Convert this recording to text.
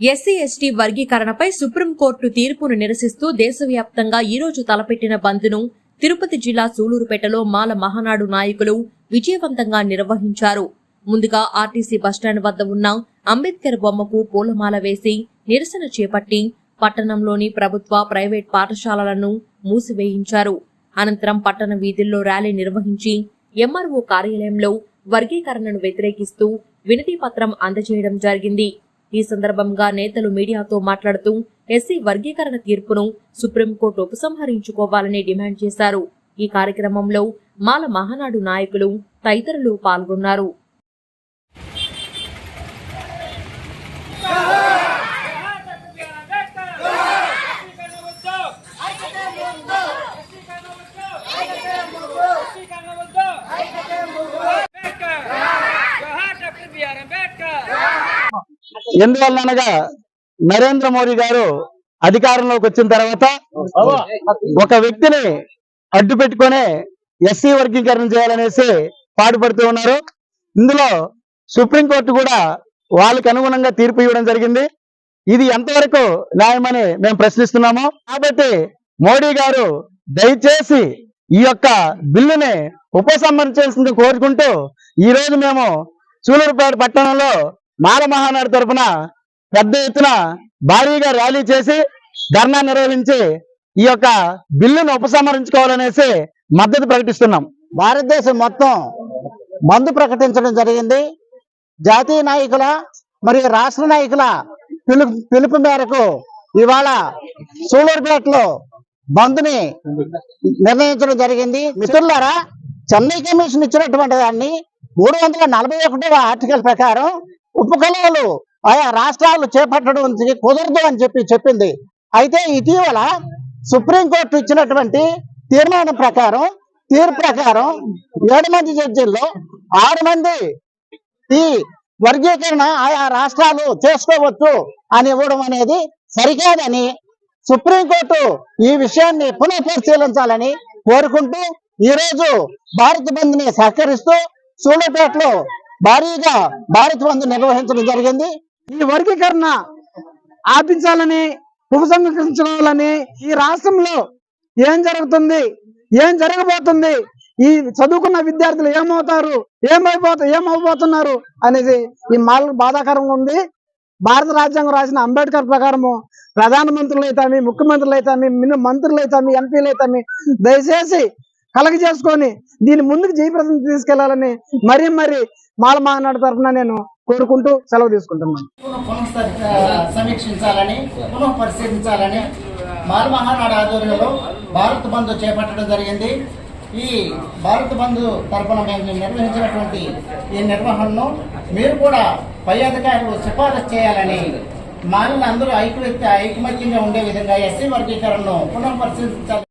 SC ST వర్గీకరణపై supreme court తీర్పును నిరసిస్తూ దేశవ్యాప్తంగా ఈరోజు తలపెట్టిన బంద్ను తిరుపతి జిల్లా సూలూరుపేటలో మాల మహానాడు నాయకులు విజయవంతంగా నిర్వహించారు. ముందుగా ఆర్టీసీ బస్టాండ్ వద్ద ఉన్న అంబేద్కర్ బొమ్మకు పూలమాల వేసి నిరసన చేపట్టి పట్టణంలోని ప్రభుత్వ ప్రైవేట్ పాఠశాలలను మూసివేయించారు. అనంతరం పట్టణ వీధుల్లో ర్యాలీ నిర్వహించి ఎంఆర్ఓ కార్యాలయంలో వర్గీకరణను వ్యతిరేకిస్తూ వినతి పత్రం అందజేయడం జరిగింది. ఈ సందర్భంగా నేతలు మీడియాతో మాట్లాడుతూ ఎస్సీ వర్గీకరణ తీర్పును సుప్రీంకోర్టు ఉపసంహరించుకోవాలని డిమాండ్ చేశారు. ఈ కార్యక్రమంలో మాల మహానాడు నాయకులు తదితరులు పాల్గొన్నారు. ఎందువల్ల అనగా నరేంద్ర మోడీ గారు అధికారంలోకి వచ్చిన తర్వాత ఒక వ్యక్తిని అడ్డు పెట్టుకునే ఎస్సీ వర్గీకరణ చేయాలనేసి పాటుపడుతూ ఉన్నారు. ఇందులో సుప్రీంకోర్టు కూడా వాళ్ళకి అనుగుణంగా తీర్పు ఇవ్వడం జరిగింది. ఇది ఎంతవరకు న్యాయమని మేము ప్రశ్నిస్తున్నాము. కాబట్టి మోడీ గారు దయచేసి ఈ యొక్క బిల్లుని ఉపసంహరించాల్సింది కోరుకుంటూ ఈ రోజు మేము సూలూరుపేట పట్టణంలో మాల మహానాడు తరపున పెద్ద ఎత్తున భారీగా ర్యాలీ చేసి ధర్నా నిర్వహించి ఈ యొక్క బిల్లును ఉపసంహరించుకోవాలనేసి మద్దతు ప్రకటిస్తున్నాం. భారతదేశం మొత్తం మందు ప్రకటించడం జరిగింది. జాతీయ నాయకుల మరియు రాష్ట్ర నాయకుల పిలుపు పిలుపు మేరకు ఇవాళ సూలూరుపేటలో బంద్ని నిర్ణయించడం జరిగింది. మిత్రులారా చెన్నై కమిషన్ ఇచ్చినటువంటి దాన్ని మూడు వందల నలభై ఒకటవ ఆర్టికల్ ప్రకారం ఉపకులాలు ఆయా రాష్ట్రాలు చేపట్టడం కుదరదు అని చెప్పి చెప్పింది. అయితే ఇటీవల సుప్రీంకోర్టు ఇచ్చినటువంటి తీర్మానం ప్రకారం తీర్పు ప్రకారం ఏడు మంది జడ్జిల్లో ఆరు మంది ఈ వర్గీకరణ ఆయా రాష్ట్రాలు చేసుకోవచ్చు అని ఇవ్వడం అనేది సరికాదని సుప్రీంకోర్టు ఈ విషయాన్ని పునః పరిశీలించాలని కోరుకుంటూ ఈ రోజు భారత్ బంద్ని సహకరిస్తూ సూళ్ళపేటలో భారీగా భారత్ బంద్ నిర్వహించడం జరిగింది. ఈ వర్గీకరణ ఆపించాలని ఉపసంహరించుకోవాలని ఈ రాష్ట్రంలో ఏం జరుగుతుంది ఏం జరగబోతుంది ఈ చదువుకున్న విద్యార్థులు ఏమవుతారు ఏమైపోతా ఏమవబోతున్నారు అనేది ఈ మాలకు బాధాకరంగా ఉంది. భారత రాజ్యాంగం రాసిన అంబేద్కర్ ప్రకారము ప్రధానమంత్రులు అయితేమి ముఖ్యమంత్రులు అయితేమి మంత్రులు అయితేమి ఎంపీలు అయితేమి దయచేసి కలగ చేసుకొని దీన్ని ముందుకు జయప్రదం తీసుకెళ్ళాలని మరీ మరీ మాల మహానాడు తరఫున నేను కోరుకుంటూ సెలవు తీసుకుంటున్నాను. సమీక్షించాలని పునః పరిశీలించాలని మాల మహానాడు ఆధ్వర్యంలో భారత్ బంధు చేపట్టడం జరిగింది. ఈ భారత్ బంధు తరఫున మేము నిర్వహించినటువంటి ఈ నిర్వహణను మీరు కూడా పై అధికారులు సిఫారసు చేయాలని మాలిన అందరూ ఐక్యత ఐకమత్యంగా ఉండే విధంగా ఎస్సీ వర్గీకరణను పునః పరిశీలించాలి